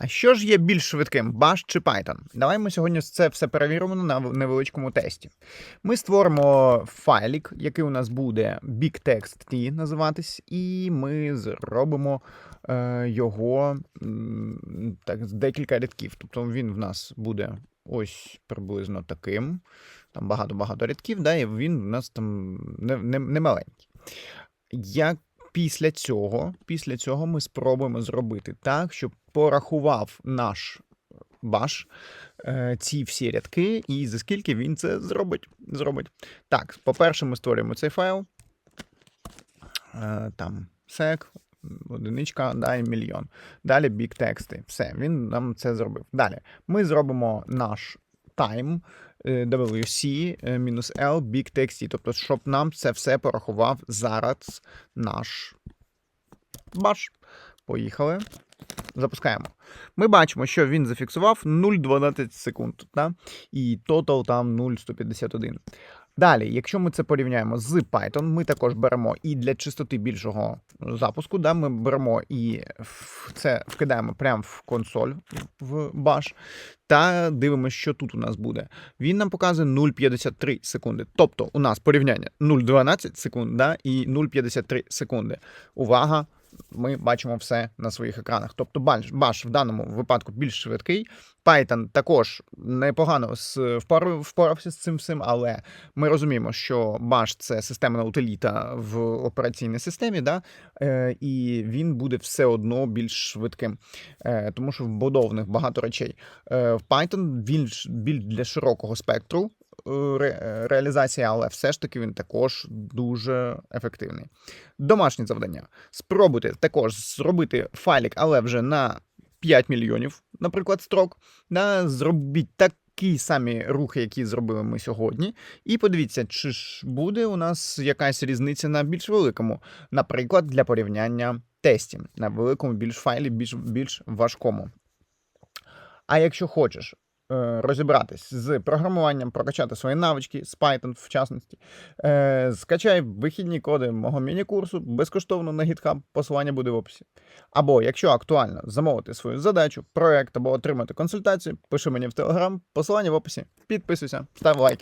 А що ж є більш швидким, Bash чи Python? Давай ми сьогодні це все перевіримо на невеличкому тесті. Ми створимо файлик, який у нас буде BigText.t називатись, і ми зробимо е, його так, з декілька рядків. Тобто він в нас буде ось приблизно таким. Там багато-багато рядків, да, і він у нас там не, не, не маленький. Як після цього, після цього ми спробуємо зробити так, щоб порахував наш баш е, ці всі рядки, і за скільки він це зробить. зробить. Так, по-перше, ми створюємо цей файл. Е, там sec, одиничка, далі мільйон. Далі big тексти. Все, він нам це зробив. Далі ми зробимо наш time е, WC е, мінус L бік тексті, тобто, щоб нам це все порахував зараз наш баш. Поїхали. Запускаємо. Ми бачимо, що він зафіксував 0,12 секунд, да? і тотал там 0,151. Далі, якщо ми це порівняємо з Python, ми також беремо і для чистоти більшого запуску, да, ми беремо і це вкидаємо прямо в консоль в Bash, та дивимося, що тут у нас буде. Він нам показує 0,53 секунди. Тобто у нас порівняння 0,12 секунд да, і 0,53 секунди. Увага! Ми бачимо все на своїх екранах. Тобто Bash, в даному випадку більш швидкий. Python також непогано впорався з цим всім, але ми розуміємо, що Bash — це системна утиліта в операційній системі, да? е, і він буде все одно більш швидким, е, тому що вбудованих багато речей. Е, Python більш, більш для широкого спектру ре, е, реалізації, але все ж таки він також дуже ефективний. Домашнє завдання. Спробуйте також зробити файлик, але вже на 5 мільйонів, наприклад, строк. Да, зробіть такі самі рухи, які зробили ми сьогодні. І подивіться, чи ж буде у нас якась різниця на більш великому, наприклад, для порівняння тестів на великому більш файлі, більш, більш важкому. А якщо хочеш е, розібратись з програмуванням, прокачати свої навички з Python, в частності, е, скачай вихідні коди мого міні-курсу безкоштовно на GitHub, посилання буде в описі. Або, якщо актуально, замовити свою задачу, проект або отримати консультацію, пиши мені в Telegram, посилання в описі. Підписуйся, став лайк.